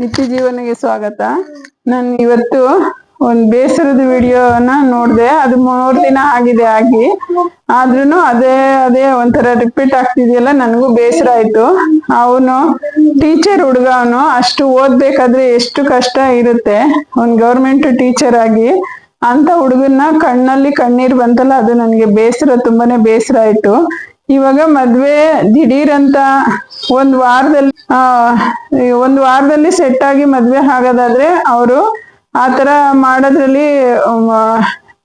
ನಿತ್ಯ ಜೀವನಿಗೆ ಸ್ವಾಗತ. ನಾನು ಇವತ್ತು ಒಂದ್ ಬೇಸರದ ವಿಡಿಯೋನ ನೋಡ್ದೆ. ಅದು ಮೂರ್ ದಿನ ಆಗಿದೆ ಆಗಿ. ಆದ್ರೂನು ಅದೇ ಅದೇ ಒಂಥರ ರಿಪೀಟ್ ಆಗ್ತಿದೆಯಲ್ಲ, ನನಗೂ ಬೇಸರ ಆಯ್ತು. ಅವನು ಟೀಚರ್ ಹುಡುಗ ಅವನು, ಅಷ್ಟು ಓದ್ಬೇಕಾದ್ರೆ ಎಷ್ಟು ಕಷ್ಟ ಇರುತ್ತೆ. ಒಂದ್ ಗೌರ್ಮೆಂಟ್ ಟೀಚರ್ ಆಗಿ, ಅಂತ ಹುಡುಗನ್ನ ಕಣ್ಣಲ್ಲಿ ಕಣ್ಣೀರ್ ಬಂತಲ್ಲ, ಅದು ನನಗೆ ಬೇಸರ, ತುಂಬಾನೇ ಬೇಸರ ಆಯ್ತು. ಇವಾಗ ಮದ್ವೆ ದಿಢೀರ್ ಅಂತ ಒಂದ್ ವಾರದಲ್ಲಿ, ಆ ಒಂದ್ ವಾರದಲ್ಲಿ ಸೆಟ್ ಆಗಿ ಮದ್ವೆ ಆಗೋದಾದ್ರೆ ಅವರು ಆತರ ಮಾಡೋದ್ರಲ್ಲಿ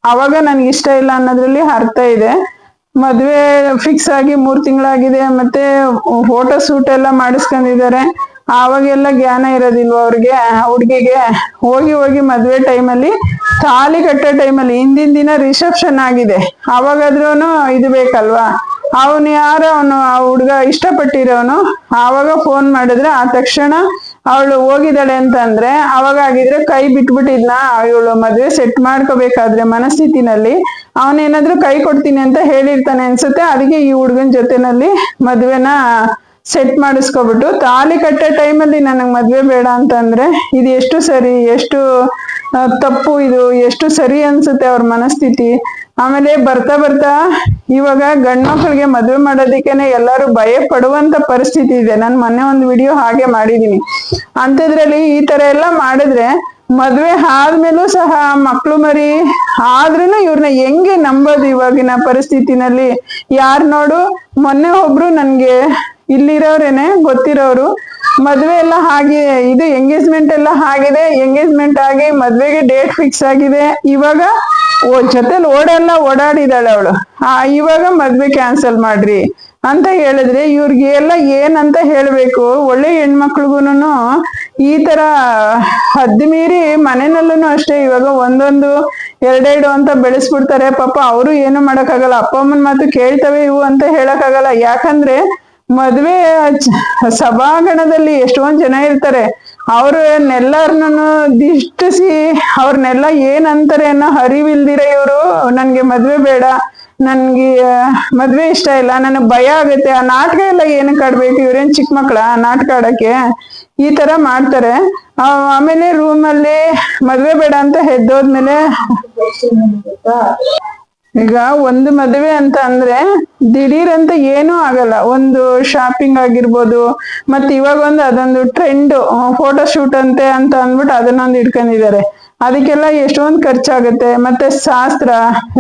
ಅವಾಗ ನನ್ಗೆ ಇಷ್ಟ ಇಲ್ಲ ಅನ್ನೋದ್ರಲ್ಲಿ ಅರ್ಥ ಇದೆ. ಮದ್ವೆ ಫಿಕ್ಸ್ ಆಗಿ ಮೂರ್ ತಿಂಗಳಾಗಿದೆ ಮತ್ತೆ ಫೋಟೋ ಶೂಟ್ ಎಲ್ಲ ಮಾಡಿಸ್ಕೊಂಡಿದ್ದಾರೆ. ಆವಾಗೆಲ್ಲ ಜ್ಞಾನ ಇರೋದಿಲ್ವ ಅವ್ರಿಗೆ ಹುಡ್ಗಿಗೆ? ಹೋಗಿ ಹೋಗಿ ಮದ್ವೆ ಟೈಮಲ್ಲಿ ತಾಲಿ ಕಟ್ಟೋ ಟೈಮಲ್ಲಿ ಹಿಂದಿನ ದಿನ ರಿಸೆಪ್ಷನ್ ಆಗಿದೆ. ಅವಾಗಾದ್ರೂ ಇದು ಬೇಕಲ್ವಾ? ಅವನು ಯಾರೋ? ಅವನು ಆ ಹುಡ್ಗ ಇಷ್ಟಪಟ್ಟಿರೋನು. ಆವಾಗ ಫೋನ್ ಮಾಡಿದ್ರೆ ಆ ತಕ್ಷಣ ಅವಳು ಹೋಗಿದ್ದಾಳೆ ಅಂತಂದ್ರೆ, ಅವಾಗ ಆಗಿದ್ರೆ ಕೈ ಬಿಟ್ಬಿಟ್ಟಿದ್ನ? ಇವಳು ಮದ್ವೆ ಸೆಟ್ ಮಾಡ್ಕೋಬೇಕಾದ್ರೆ ಮನಸ್ಥಿತಿನಲ್ಲಿ ಅವನೇನಾದ್ರೂ ಕೈ ಕೊಡ್ತೀನಿ ಅಂತ ಹೇಳಿರ್ತಾನೆ ಅನ್ಸುತ್ತೆ. ಅದಕ್ಕೆ ಈ ಹುಡ್ಗನ್ ಜೊತೆನಲ್ಲಿ ಮದ್ವೆನ ಸೆಟ್ ಮಾಡಿಸ್ಕೊಬಿಟ್ಟು, ತಾಲಿ ಕಟ್ಟೋ ಟೈಮಲ್ಲಿ ನನಗ್ ಮದ್ವೆ ಬೇಡ ಅಂತಂದ್ರೆ, ಇದು ಎಷ್ಟು ಸರಿ, ಎಷ್ಟು ತಪ್ಪು ಇದು, ಎಷ್ಟು ಸರಿ ಅನ್ಸುತ್ತೆ ಅವ್ರ ಮನಸ್ಥಿತಿ? ಆಮೇಲೆ ಬರ್ತಾ ಬರ್ತಾ ಇವಾಗ ಗಂಡ್ಮಕ್ಳಿಗೆ ಮದುವೆ ಮಾಡೋದಿಕ್ಕೆನೆ ಎಲ್ಲರೂ ಭಯ ಪಡುವಂತ ಪರಿಸ್ಥಿತಿ ಇದೆ. ನಾನು ಮೊನ್ನೆ ಒಂದು ವಿಡಿಯೋ ಹಾಗೆ ಮಾಡಿದೀನಿ. ಅಂಥದ್ರಲ್ಲಿ ಈ ತರ ಎಲ್ಲ ಮಾಡಿದ್ರೆ ಮದ್ವೆ ಆದ್ಮೇಲೂ ಸಹ ಮಕ್ಳು ಮರಿ ಆದ್ರೂನು ಇವ್ರನ್ನ ಹೆಂಗೆ ನಂಬೋದು ಇವಾಗಿನ ಪರಿಸ್ಥಿತಿನಲ್ಲಿ? ಯಾರ್ ನೋಡು, ಮೊನ್ನೆ ಒಬ್ರು ನನ್ಗೆ ಇಲ್ಲಿರೋರೇನೆ ಗೊತ್ತಿರೋರು. ಮದ್ವೆ ಎಲ್ಲ ಹಾಗೆ, ಇದು ಎಂಗೇಜ್ಮೆಂಟ್ ಎಲ್ಲ ಆಗಿದೆ ಎಂಗೇಜ್ಮೆಂಟ್ ಆಗಿ ಮದ್ವೆಗೆ ಡೇಟ್ ಫಿಕ್ಸ್ ಆಗಿದೆ. ಇವಾಗ ಜೊತೆಲಿ ಓಡೆಲ್ಲ, ಓಡಾಡಿದಾಳೆ ಅವಳು. ಆ, ಇವಾಗ ಮದ್ವೆ ಕ್ಯಾನ್ಸಲ್ ಮಾಡ್ರಿ ಅಂತ ಹೇಳಿದ್ರೆ ಇವ್ರಿಗೆ ಎಲ್ಲ ಏನಂತ ಹೇಳ್ಬೇಕು? ಒಳ್ಳೆ ಹೆಣ್ಮಕ್ಳಿಗೂನು ಈ ತರ ಹದ್ದು ಮೀರಿ ಮನೆಯಲ್ಲೂ ಅಷ್ಟೇ, ಇವಾಗ ಒಂದೊಂದು, ಎರಡೆರಡು ಅಂತ ಬೆಳೆಸ್ಬಿಡ್ತಾರೆ. ಪಾಪ ಅವರು ಏನು ಮಾಡಕ್ಕಾಗಲ್ಲ. ಅಪ್ಪ ಅಮ್ಮನ ಮಾತು ಕೇಳ್ತವೆ ಇವು ಅಂತ ಹೇಳಕ್ಕಾಗಲ್ಲ. ಯಾಕಂದ್ರೆ ಮದ್ವೆ ಸಭಾಂಗಣದಲ್ಲಿ ಎಷ್ಟೊಂದ್ ಜನ ಇರ್ತಾರೆ. ಅವ್ರನ್ನೆಲ್ಲರನ್ನು ದಿಷ್ಟಿಸಿ ಅವ್ರನ್ನೆಲ್ಲ ಏನಂತಾರೆ ಅನ್ನೋ ಅರಿವಿಲ್ದಿರ ಇವರು. ನನ್ಗೆ ಮದ್ವೆ ಬೇಡ. ನನ್ಗೆ ಮದ್ವೆ ಇಷ್ಟ ಇಲ್ಲ. ನನಗ್ ಭಯ ಆಗುತ್ತೆ. ಆ ನಾಟಕ ಎಲ್ಲ ಏನಕ್ ಆಡ್ಬೇಕು? ಇವ್ರೇನ್ ಚಿಕ್ಕ ಮಕ್ಳ ನಾಟಕ ಆಡಕ್ಕೆ? ಈ ತರ ಮಾಡ್ತಾರೆ. ಆಮೇಲೆ ರೂಮಲ್ಲಿ ಮದ್ವೆ ಬೇಡ ಅಂತ ಹೆದ್ದೋದ್ಮೇಲೆ ಈಗ ಒಂದು ಮದುವೆ ಅಂತ ಅಂದ್ರೆ ದಿಢೀರ್ ಅಂತ ಏನೂ ಆಗಲ್ಲ. ಒಂದು ಶಾಪಿಂಗ್ ಆಗಿರ್ಬೋದು ಮತ್ತೆ ಇವಾಗ ಒಂದು ಅದೊಂದು ಟ್ರೆಂಡ್ ಫೋಟೋ ಶೂಟ್ ಅಂತೆ ಅಂತ ಅಂದ್ಬಿಟ್ಟು ಅದನ್ನೊಂದು ಇಟ್ಕೊಂಡಿದ್ದಾರೆ. ಅದಕ್ಕೆಲ್ಲ ಎಷ್ಟೊಂದು ಖರ್ಚಾಗುತ್ತೆ. ಮತ್ತೆ ಶಾಸ್ತ್ರ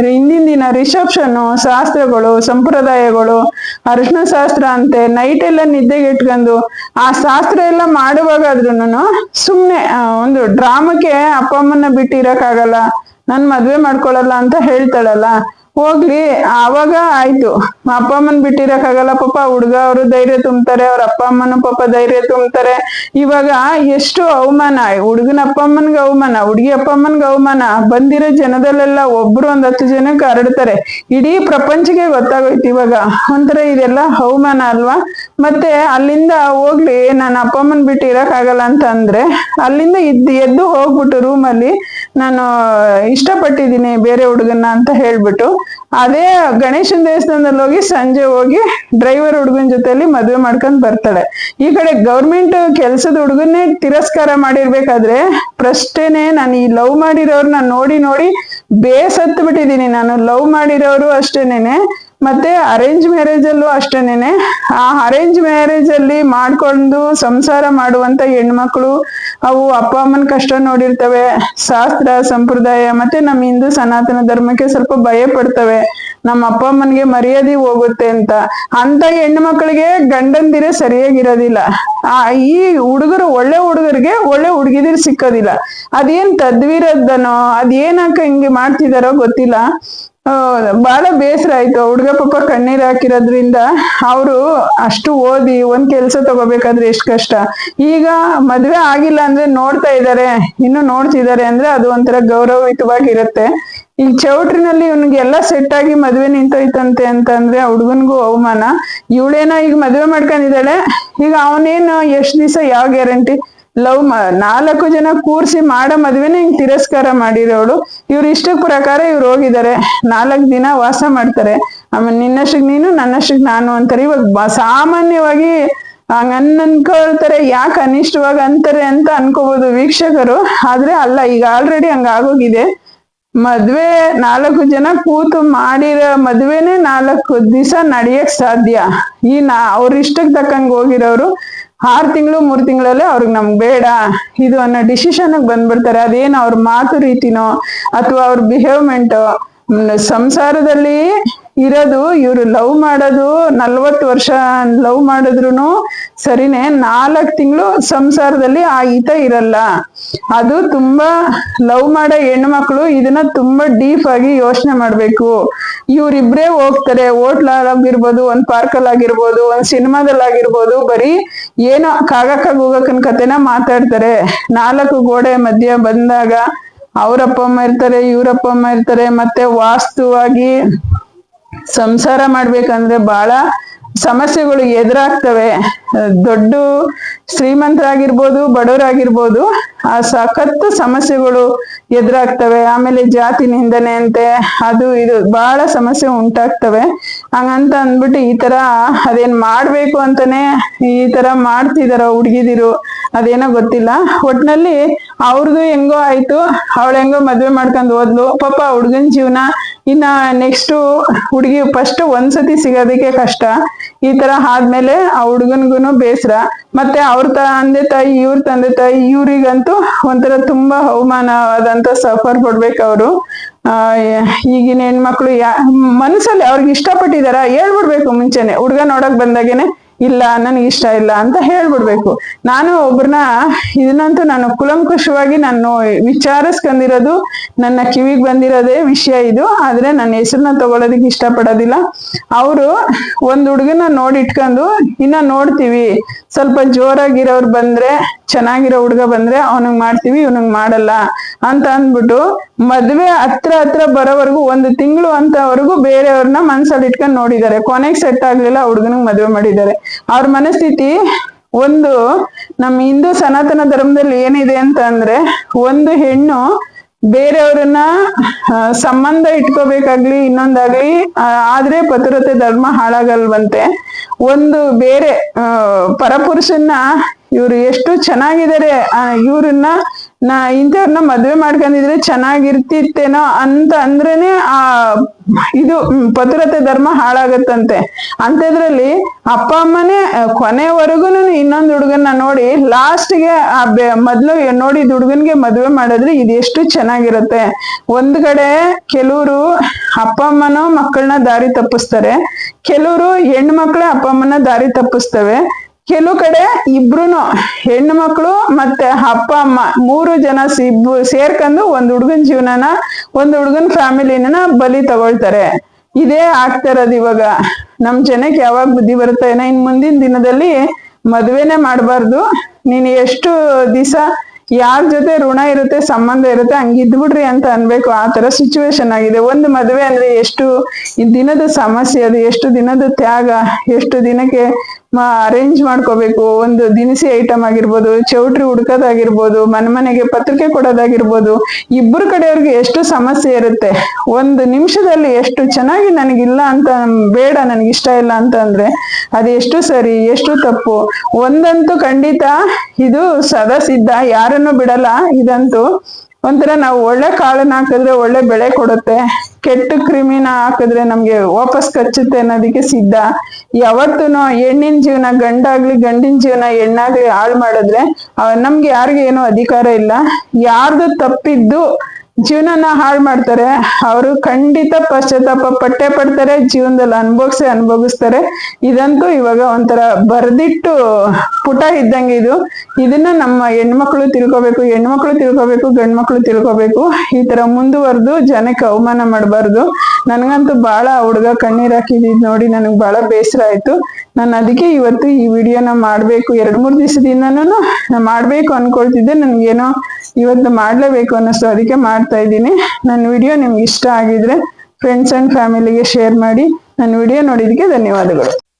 ಹಿಂದಿನ ದಿನ ರಿಸೆಪ್ಷನ್ ಶಾಸ್ತ್ರಗಳು ಸಂಪ್ರದಾಯಗಳು ಅರಿಶಿನ ಶಾಸ್ತ್ರ ಅಂತೆ ನೈಟ್ ಎಲ್ಲ ನಿದ್ದೆಗೆ ಇಟ್ಕೊಂಡು ಆ ಶಾಸ್ತ್ರ ಎಲ್ಲ ಮಾಡುವಾಗಾದ್ರೂನು ಸುಮ್ನೆ ಆ, ಒಂದು ಡ್ರಾಮಕ್ಕೆ ಅಪ್ಪ ಅಮ್ಮನ ಬಿಟ್ಟಿರಕ್ಕಾಗಲ್ಲ. ನನ್ ಮದ್ವೆ ಮಾಡ್ಕೊಳಲ್ಲ ಅಂತ ಹೇಳ್ತಾಳಲ್ಲ. ಹೋಗ್ಲಿ ಆವಾಗ ಆಯ್ತು. ಅಪ್ಪ ಅಮ್ಮನ್ ಬಿಟ್ಟಿರಕ್ಕಾಗಲ್ಲ, ಪಾಪ ಹುಡ್ಗ ಅವರು ಧೈರ್ಯ ತುಂಬ್ತಾರೆ, ಅವ್ರ ಅಪ್ಪ ಅಮ್ಮನ ಪಾಪ ಧೈರ್ಯ ತುಂಬ್ತಾರೆ. ಇವಾಗ ಎಷ್ಟು ಅವಮಾನ, ಹುಡುಗನ ಅಪ್ಪ ಅಮ್ಮನ್ಗೆ ಅವಮಾನ, ಹುಡುಗಿ ಅಪ್ಪ ಅಮ್ಮನ್ಗೆ ಅವಮಾನ. ಬಂದಿರೋ ಜನದಲ್ಲೆಲ್ಲ ಒಬ್ರು ಒಂದ್ ಹತ್ತು ಜನಕ್ಕೆ ಹರಡ್ತಾರೆ. ಇಡೀ ಪ್ರಪಂಚಕ್ಕೆ ಗೊತ್ತಾಗೋಯ್ತು ಇವಾಗ. ಒಂಥರ ಇದೆಲ್ಲ ಅವಮಾನ ಅಲ್ವಾ? ಮತ್ತೆ ಅಲ್ಲಿಂದ ಹೋಗ್ಲಿ, ನಾನು ಅಪ್ಪ ಅಮ್ಮನ್ ಬಿಟ್ಟು ಇರಕ್ಕಾಗಲ್ಲ ಅಂತ ಅಂದ್ರೆ ಅಲ್ಲಿಂದ ಇದ್ದು ಎದ್ದು ಹೋಗ್ಬಿಟ್ಟು ರೂಮಲ್ಲಿ ನಾನು ಇಷ್ಟಪಟ್ಟಿದ್ದೀನಿ ಬೇರೆ ಹುಡುಗನ್ನ ಅಂತ ಹೇಳ್ಬಿಟ್ಟು. ಅದೇ ಗಣೇಶನ ದೇವಸ್ಥಾನದಲ್ಲಿ ಹೋಗಿ ಸಂಜೆ ಹೋಗಿ ಡ್ರೈವರ್ ಹುಡುಗನ ಜೊತೆಲಿ ಮದುವೆ ಮಾಡ್ಕೊಂಡ್ ಬರ್ತಾಳೆ. ಈ ಕಡೆ ಗೌರ್ಮೆಂಟ್ ಕೆಲ್ಸದ ಹುಡುಗನ್ನೇ ತಿರಸ್ಕಾರ ಮಾಡಿರ್ಬೇಕಾದ್ರೆ ಪ್ರಶ್ನೆನೆ ನಾನು ಈ ಲವ್ ಮಾಡಿರೋರ್ನ ನೋಡಿ ನೋಡಿ ಬೇಸತ್ತು ಬಿಟ್ಟಿದ್ದೀನಿ. ನಾನು ಲವ್ ಮಾಡಿರೋರು ಅಷ್ಟೇನೇನೆ. ಮತ್ತೆ ಅರೇಂಜ್ ಮ್ಯಾರೇಜ್ ಅಲ್ಲೂ ಅಷ್ಟೇನೆ ಆ ಅರೇಂಜ್ ಮ್ಯಾರೇಜ್ ಅಲ್ಲಿ ಮಾಡ್ಕೊಂಡು ಸಂಸಾರ ಮಾಡುವಂತ ಹೆಣ್ಮಕ್ಳು, ಅವು ಅಪ್ಪ ಅಮ್ಮನ ಕಷ್ಟ ನೋಡಿರ್ತವೆ, ಶಾಸ್ತ್ರ, ಸಂಪ್ರದಾಯ ಮತ್ತೆ ನಮ್ಮ ಹಿಂದೂ ಸನಾತನ ಧರ್ಮಕ್ಕೆ ಸ್ವಲ್ಪ ಭಯ ಪಡ್ತವೆ. ನಮ್ಮ ಅಪ್ಪ ಅಮ್ಮನ್ಗೆ ಮರ್ಯಾದೆ ಹೋಗುತ್ತೆ ಅಂತ. ಅಂತ ಹೆಣ್ಣು ಮಕ್ಕಳಿಗೆ ಸರಿಯಾಗಿ ಸರಿಯಾಗಿರೋದಿಲ್ಲ. ಆ ಈ ಹುಡುಗರು ಒಳ್ಳೆ ಹುಡುಗರಿಗೆ ಒಳ್ಳೆ ಹುಡುಗಿದಿರ್ ಸಿಕ್ಕೋದಿಲ್ಲ. ಅದೇನ್ ತದ್ವಿರದ್ದನೋ, ಅದೇನಕ್ಕ ಹಿಂಗೆ ಮಾಡ್ತಿದಾರೋ ಗೊತ್ತಿಲ್ಲ. ಬಹಳ ಬೇಸರ ಆಯ್ತು. ಹುಡ್ಗ ಪಾಪ ಕಣ್ಣೀರ್ ಹಾಕಿರೋದ್ರಿಂದ ಅವರು ಅಷ್ಟು ಓದಿ ಒಂದ್ ಕೆಲ್ಸ ತಗೋಬೇಕಾದ್ರೆ ಎಷ್ಟ್ ಕಷ್ಟ. ಈಗ ಮದ್ವೆ ಆಗಿಲ್ಲ ಅಂದ್ರೆ ನೋಡ್ತಾ ಇದಾರೆ, ಇನ್ನು ನೋಡ್ತಿದಾರೆ ಅಂದ್ರೆ ಅದು ಒಂಥರ ಗೌರವಯುತವಾಗಿರುತ್ತೆ. ಈ ಚೌಟ್ರಿನಲ್ಲಿ ಇವ್ನಿಗೆಲ್ಲ ಸೆಟ್ ಆಗಿ ಮದ್ವೆ ನಿಂತೋಯ್ತಂತೆ ಅಂತಂದ್ರೆ ಹುಡ್ಗನ್ಗೂ ಅವಮಾನ. ಇವಳೇನೋ ಈಗ ಮದ್ವೆ ಮಾಡ್ಕೊಂಡಿದ್ದಾಳೆ, ಈಗ ಅವನೇನು ಎಷ್ಟ್ ದಿವಸ ಯಾವ ಗ್ಯಾರಂಟಿ? ಲವ್ ನಾಲ್ಕು ಜನ ಕೂರ್ಸಿ ಮಾಡೋ ಮದ್ವೆನ ಹಿಂಗ್ ತಿರಸ್ಕಾರ ಮಾಡಿರೋಳು ಇವ್ರ ಇಷ್ಟಕ್ ಪ್ರಕಾರ ಇವ್ರು ಹೋಗಿದ್ದಾರೆ ನಾಲ್ಕು ದಿನ ವಾಸ ಮಾಡ್ತಾರೆ. ಆಮೇಲೆ ನಿನ್ನಷ್ಟಕ್ ನೀನು, ನನ್ನಷ್ಟಕ್ ನಾನು ಅಂತಾರೆ. ಇವಾಗ ಸಾಮಾನ್ಯವಾಗಿ ಹಂಗ ಅನ್ಕೊಳ್ತಾರೆ. ಯಾಕೆ ಅನಿಷ್ಟವಾಗಿ ಅಂತಾರೆ ಅಂತ ಅನ್ಕೋಬಹುದು ವೀಕ್ಷಕರು. ಆದ್ರೆ ಅಲ್ಲ, ಈಗ ಆಲ್ರೆಡಿ ಹಂಗ ಆಗೋಗಿದೆ. ಮದ್ವೆ ನಾಲ್ಕು ಜನ ಕೂತು ಮಾಡಿರೋ ಮದ್ವೆನೆ ನಾಲ್ಕು ದಿವಸ ನಡೆಯಕ್ ಸಾಧ್ಯ. ಈ ನಾ, ಅವ್ರ ಇಷ್ಟಕ್ಕೆ ತಕ್ಕಂಗೆ ಹೋಗಿರೋರು. ಆರ್ ತಿಂಗಳು, ಮೂರು ತಿಂಗಳಲ್ಲೇ ಅವ್ರಿಗೆ ನಮ್ಗೆ ಬೇಡ. ಇದು ಅನ್ನೋ ಡಿಸಿಷನ್ ಬಂದ್ಬಿಡ್ತಾರೆ. ಅದೇನು ಅವ್ರ ಮಾತು ರೀತಿನೋ ಅಥವಾ ಅವ್ರ ಬಿಹೇವ್ಮೆಂಟ್ ಸಂಸಾರದಲ್ಲಿ ಇರೋದು, ಇವ್ರು ಲವ್ ಮಾಡೋದು, ನಲ್ವತ್ತು ವರ್ಷ ಲವ್ ಮಾಡಿದ್ರು ಸರಿನೇ, ನಾಲ್ಕು ತಿಂಗಳು ಸಂಸಾರದಲ್ಲಿ ಆ ಹಿತ ಇರಲ್ಲ. ಅದು ತುಂಬಾ ಲವ್ ಮಾಡೋ ಹೆಣ್ಮಕ್ಳು ಇದನ್ನ ತುಂಬಾ ಡೀಪ್ ಆಗಿ ಯೋಚನೆ ಮಾಡ್ಬೇಕು. ಇವ್ರಿಬ್ರೇ ಹೋಗ್ತಾರೆ ಹೋಟ್ಲಾಗಿರ್ಬೋದು ಒಂದ್ ಪಾರ್ಕಲ್ ಆಗಿರ್ಬೋದು, ಒಂದ್ ಸಿನಿಮಾದಲ್ಲಿ ಆಗಿರ್ಬೋದು, ಬರೀ ಏನೋ ಕಾಗಕ್ಕ ಗೂಗಕ್ಕನ್ ಕತೆನ ಮಾತಾಡ್ತಾರೆ. ನಾಲ್ಕು ಗೋಡೆ ಮಧ್ಯ ಬಂದಾಗ ಅವರಪ್ಪ ಅಮ್ಮ ಇರ್ತಾರೆ, ಇವ್ರಪ್ಪ ಅಮ್ಮ ಇರ್ತಾರೆ, ಮತ್ತೆ ವಾಸ್ತುವಾಗಿ ಸಂಸಾರ ಮಾಡ್ಬೇಕಂದ್ರೆ ಬಹಳ ಸಮಸ್ಯೆಗಳು ಎದುರಾಗ್ತವೆ. ದೊಡ್ಡ ಶ್ರೀಮಂತರಾಗಿರ್ಬೋದು, ಬಡವರಾಗಿರ್ಬೋದು, ಆ ಸಖತ್ತು ಸಮಸ್ಯೆಗಳು ಎದುರಾಗ್ತವೆ. ಆಮೇಲೆ ಜಾತಿ ನಿಂದನೆ ಅಂತೆ, ಅದು ಇದು ಬಹಳ ಸಮಸ್ಯೆ ಉಂಟಾಗ್ತವೆ. ಹಂಗಂತ ಅಂದ್ಬಿಟ್ಟು ಈ ತರ ಅದೇನ್ ಮಾಡ್ಬೇಕು ಅಂತಾನೆ ಈ ತರ ಮಾಡ್ತಿದಾರ ಹುಡುಗಿದಿರು, ಅದೇನೋ ಗೊತ್ತಿಲ್ಲ. ಒಟ್ನಲ್ಲಿ ಅವ್ರದ್ದು ಹೆಂಗೋ ಆಯ್ತು, ಅವಳು ಹೆಂಗೋ ಮದ್ವೆ ಮಾಡ್ಕೊಂಡು ಹೋದ್ಲು. ಪಾಪ ಹುಡ್ಗನ್ ಜೀವನ ಇನ್ನ ನೆಕ್ಸ್ಟ್ ಹುಡುಗಿ ಫಸ್ಟ್ ಒಂದ್ಸತಿ ಸಿಗೋದಕ್ಕೆ ಕಷ್ಟ. ಈ ತರ ಆದ್ಮೇಲೆ ಆ ಹುಡುಗನ್ಗುನು ಬೇಸರ. ಮತ್ತೆ ಅವ್ರ ತಂದೆ ತಾಯಿ, ಇವ್ರ ತಂದೆ ತಾಯಿ, ಇವ್ರಿಗಂತೂ ಒಂಥರ ತುಂಬಾ ಅವಮಾನವಾದಂತ ಸಫರ್ ಪಡ್ಬೇಕು ಅವರು. ಆ, ಈಗಿನ ಹೆಣ್ಮಕ್ಳು ಯಾ, ಮನ್ಸಲ್ಲಿ ಅವ್ರಿಗೆ ಇಷ್ಟಪಟ್ಟಿದಾರ ಹೇಳ್ಬಿಡ್ಬೇಕು ಮುಂಚೆನೆ. ಹುಡ್ಗ ನೋಡಕ್ ಬಂದಾಗೇನೆ ಇಲ್ಲ, ನನಗೆ ಇಷ್ಟ ಇಲ್ಲ ಅಂತ ಹೇಳ್ಬಿಡ್ಬೇಕು. ನಾನು ಒಬ್ರನ್ನ, ಇದನ್ನಂತೂ ನಾನು ಕುಲಂಕುಷವಾಗಿ ನಾನು ವಿಚಾರಿಸ್ಕೊಂಡಿರೋದು, ನನ್ನ ಕಿವಿಗೆ ಬಂದಿರೋದೇ ವಿಷಯ ಇದು, ಆದ್ರೆ ನನ್ನ ಹೆಸರನ್ನ ತಗೊಳೋದಕ್ಕೆ ಇಷ್ಟಪಡೋದಿಲ್ಲ. ಅವರು ಒಂದು ಹುಡುಗನ ನೋಡಿ ಇಟ್ಕೊಂಡು ಇನ್ನ ನೋಡ್ತೀವಿ. ಸ್ವಲ್ಪ ಜೋರಾಗಿರೋರು ಬಂದ್ರೆ ಚೆನ್ನಾಗಿರೋ ಹುಡುಗ ಬಂದ್ರೆ ಅವನಿಗೆ ಮಾಡ್ತೀವಿ, ಇವನಿಗೆ ಮಾಡಲ್ಲ ಅಂತ ಅಂದ್ಬಿಟ್ಟು ಮದ್ವೆ ಹತ್ರ ಹತ್ರ ಬರೋವರೆಗೂ ಒಂದು ತಿಂಗಳು ಅಂತವರೆಗೂ ಬೇರೆಯವ್ರನ್ನ ಮನ್ಸಲ್ಲಿ ಇಟ್ಕೊಂಡು ನೋಡಿದ್ದಾರೆ. ಕೊನೆಗೆ ಸೆಟ್ ಆಗ್ಲಿಲ್ಲ ಹುಡುಗನಿಗೆ ಮದ್ವೆ ಮಾಡಿದ್ದಾರೆ. ಅವ್ರ ಮನಸ್ಥಿತಿ ಒಂದು ನಮ್ಮ ಹಿಂದೂ ಸನಾತನ ಧರ್ಮದಲ್ಲಿ ಏನಿದೆ ಅಂತ ಅಂದ್ರೆ ಒಂದು ಹೆಣ್ಣು ಬೇರೆಯವ್ರನ್ನ ಸಂಬಂಧ ಇಟ್ಕೋಬೇಕಾಗ್ಲಿ, ಇನ್ನೊಂದಾಗ್ಲಿ ಆದ್ರೆ ಪತ್ರತೆ ಧರ್ಮ ಹಾಳಾಗಲ್ವಂತೆ. ಒಂದು ಬೇರೆ ಪರಪುರುಷನ್ನ ಇವ್ರು ಎಷ್ಟು ಚೆನ್ನಾಗಿದ್ದಾರೆ ಇವ್ರನ್ನ ನಾ ಇಂಥವ್ರನ್ನ ಮದ್ವೆ ಮಾಡ್ಕೊಂಡಿದ್ರೆ ಚೆನ್ನಾಗಿರ್ತಿತ್ತೇನೋ ಅಂತ ಅಂದ್ರೇನೆ ಆ, ಇದು ಪತ್ರತೆ ಧರ್ಮ ಹಾಳಾಗತ್ತಂತೆ. ಅಂತದ್ರಲ್ಲಿ ಅಪ್ಪ ಅಮ್ಮನೇ ಕೊನೆವರೆಗೂ ಇನ್ನೊಂದು ಹುಡುಗನ್ನ ನೋಡಿ ಲಾಸ್ಟ್ಗೆ ಆ ಬೆ- ಮೊದ್ಲು ನೋಡಿ ಹುಡುಗನ್ಗೆ ಮದ್ವೆ ಮಾಡಿದ್ರೆ ಇದು ಎಷ್ಟು ಚೆನ್ನಾಗಿರುತ್ತೆ. ಒಂದ್ ಕಡೆ ಕೆಲವರು ಅಪ್ಪ ಅಮ್ಮನೋ ಮಕ್ಕಳನ್ನ ದಾರಿ ತಪ್ಪಿಸ್ತಾರೆ, ಕೆಲವರು ಹೆಣ್ಮಕ್ಳೆ ಮಕ್ಳೇ ಅಪ್ಪ ಅಮ್ಮನ ದಾರಿ ತಪ್ಪಿಸ್ತವೆ. ಕೆಲವು ಕಡೆ ಇಬ್ರುನು ಹೆಣ್ಣು ಮಕ್ಕಳು ಮತ್ತೆ ಅಪ್ಪ, ಅಮ್ಮ ಮೂರು ಜನ ಸೇರ್ಕೊಂಡು ಒಂದ್ ಹುಡುಗನ್ ಜೀವನನ, ಒಂದ್ ಹುಡುಗನ್ ಫ್ಯಾಮಿಲಿನ ಬಲಿ ತಗೊಳ್ತಾರೆ. ಇದೇ ಆಗ್ತಾ ಇರೋದು ಇವಾಗ. ನಮ್ ಜನಕ್ಕೆ ಯಾವಾಗ ಬುದ್ಧಿ ಬರುತ್ತೆ ಇನ್ ಮುಂದಿನ ದಿನದಲ್ಲಿ ಮದ್ವೆನೆ ಮಾಡಬಾರ್ದು. ನೀನ್ ಎಷ್ಟು ದಿವಸ ಯಾರ ಜೊತೆ ಋಣ ಇರುತ್ತೆ, ಸಂಬಂಧ ಇರುತ್ತೆ ಹಂಗಿದ್ಬಿಡ್ರಿ ಅಂತ ಅನ್ಬೇಕು. ಆ ತರ ಸಿಚುವೇಶನ್ ಆಗಿದೆ. ಒಂದು ಮದುವೆ ಅಂದ್ರೆ ಎಷ್ಟು ದಿನದ ಸಮಸ್ಯೆ ಅದು, ಎಷ್ಟು ದಿನದ ತ್ಯಾಗ, ಎಷ್ಟು ದಿನಕ್ಕೆ ಅರೇಂಜ್ ಮಾಡ್ಕೋಬೇಕು. ಒಂದು ದಿನಸಿ ಐಟಮ್ ಆಗಿರ್ಬೋದು, ಚೌಟ್ರಿ ಹುಡ್ಕೋದಾಗಿರ್ಬೋದು, ಮನೆ ಮನೆಗೆ ಪತ್ರಿಕೆ ಕೊಡೋದಾಗಿರ್ಬೋದು. ಇಬ್ಬರು ಕಡೆಯವ್ರಿಗೆ ಎಷ್ಟು ಸಮಸ್ಯೆ ಇರುತ್ತೆ? ಒಂದು ನಿಮಿಷದಲ್ಲಿ ಎಷ್ಟು ಚೆನ್ನಾಗಿ ನನಗಿಲ್ಲ ಅಂತ, ಬೇಡ ನನಗೆ ಇಷ್ಟ ಇಲ್ಲ ಅಂತ ಅಂದ್ರೆ ಅದು ಎಷ್ಟು ಸರಿ, ಎಷ್ಟು ತಪ್ಪು? ಒಂದಂತೂ ಖಂಡಿತ ಇದು ಸದಾ ಸಿದ್ಧ, ಯಾರನ್ನು ಬಿಡಲ್ಲ. ಇದಂತೂ ಒಂಥರ ನಾವು ಒಳ್ಳೆ ಕಾಳನ್ನ ಹಾಕಿದ್ರೆ ಒಳ್ಳೆ ಬೆಳೆ ಕೊಡುತ್ತೆ, ಕೆಟ್ಟ ಕ್ರಿಮಿನ ಹಾಕಿದ್ರೆ ನಮ್ಗೆ ವಾಪಸ್ ಕಚ್ಚುತ್ತೆ ಅನ್ನೋದಕ್ಕೆ ಸಿದ್ಧ. ಯಾವತ್ತೂ ಹೆಣ್ಣಿನ ಜೀವನ, ಗಂಡಾಗ್ಲಿ ಗಂಡಿನ ಜೀವನ ಹೆಣ್ಣಾಗ್ಲಿ ಹಾಳು ಮಾಡಿದ್ರೆ ನಮ್ಗೆ ಯಾರಿಗೂ ಏನೂ ಅಧಿಕಾರ ಇಲ್ಲ. ಯಾರ್ದು ತಪ್ಪಿದ್ದು ಜೀವನನ ಹಾಳು ಮಾಡ್ತಾರೆ. ಅವರು ಖಂಡಿತ ಪಶ್ಚಾತ್ತಾಪ ಪಟ್ಟೆ ಪಡ್ತಾರೆ, ಜೀವನದಲ್ಲಿ ಅನುಭವಿಸಿ ಅನುಭವಿಸ್ತಾರೆ. ಇದಂತೂ ಇವಾಗ ಒಂಥರ ಬರ್ದಿಟ್ಟು ಪುಟ ಇದ್ದಂಗೆ ಇದು. ಇದನ್ನ ನಮ್ಮ ಹೆಣ್ಮಕ್ಳು ತಿಳ್ಕೊಬೇಕು ಹೆಣ್ಮಕ್ಳು ತಿಳ್ಕೊಬೇಕು, ಗಂಡ್ಮಕ್ಳು ತಿಳ್ಕೊಬೇಕು. ಈ ತರ ಮುಂದುವರೆದು, ಜನಕ್ಕೆ ಅವಮಾನ ಮಾಡಬಾರ್ದು. ನನಗಂತೂ ಬಹಳ ಹುಡುಗ ಕಣ್ಣೀರ್ ಹಾಕಿದ್ ನೋಡಿ, ನನಗೆ ಬಹಳ ಬೇಸರ ಆಯ್ತು. ನಾನು ಅದಕ್ಕೆ ಇವತ್ತು ಈ ವಿಡಿಯೋನ ಮಾಡಬೇಕು. ಎರಡು ಮೂರು ದಿವಸದಿಂದನೂ ನಾನು ಮಾಡಬೇಕು ಅನ್ಕೊಳ್ತಿದ್ದೆ. ನನಗೇನೋ ಇವತ್ತು ಮಾಡಲೇಬೇಕು ಅನ್ನಿಸ್ತು. ಅದಕ್ಕೆ ಮಾಡ್ತಾ ಇದ್ದೀನಿ. ನನ್ನ ವಿಡಿಯೋ ನಿಮ್ಗೆ ಇಷ್ಟ ಆಗಿದ್ರೆ ಫ್ರೆಂಡ್ಸ್ ಅಂಡ್ ಫ್ಯಾಮಿಲಿಗೆ ಶೇರ್ ಮಾಡಿ. ನನ್ನ ವಿಡಿಯೋ ನೋಡಿದಕ್ಕೆ ಧನ್ಯವಾದಗಳು.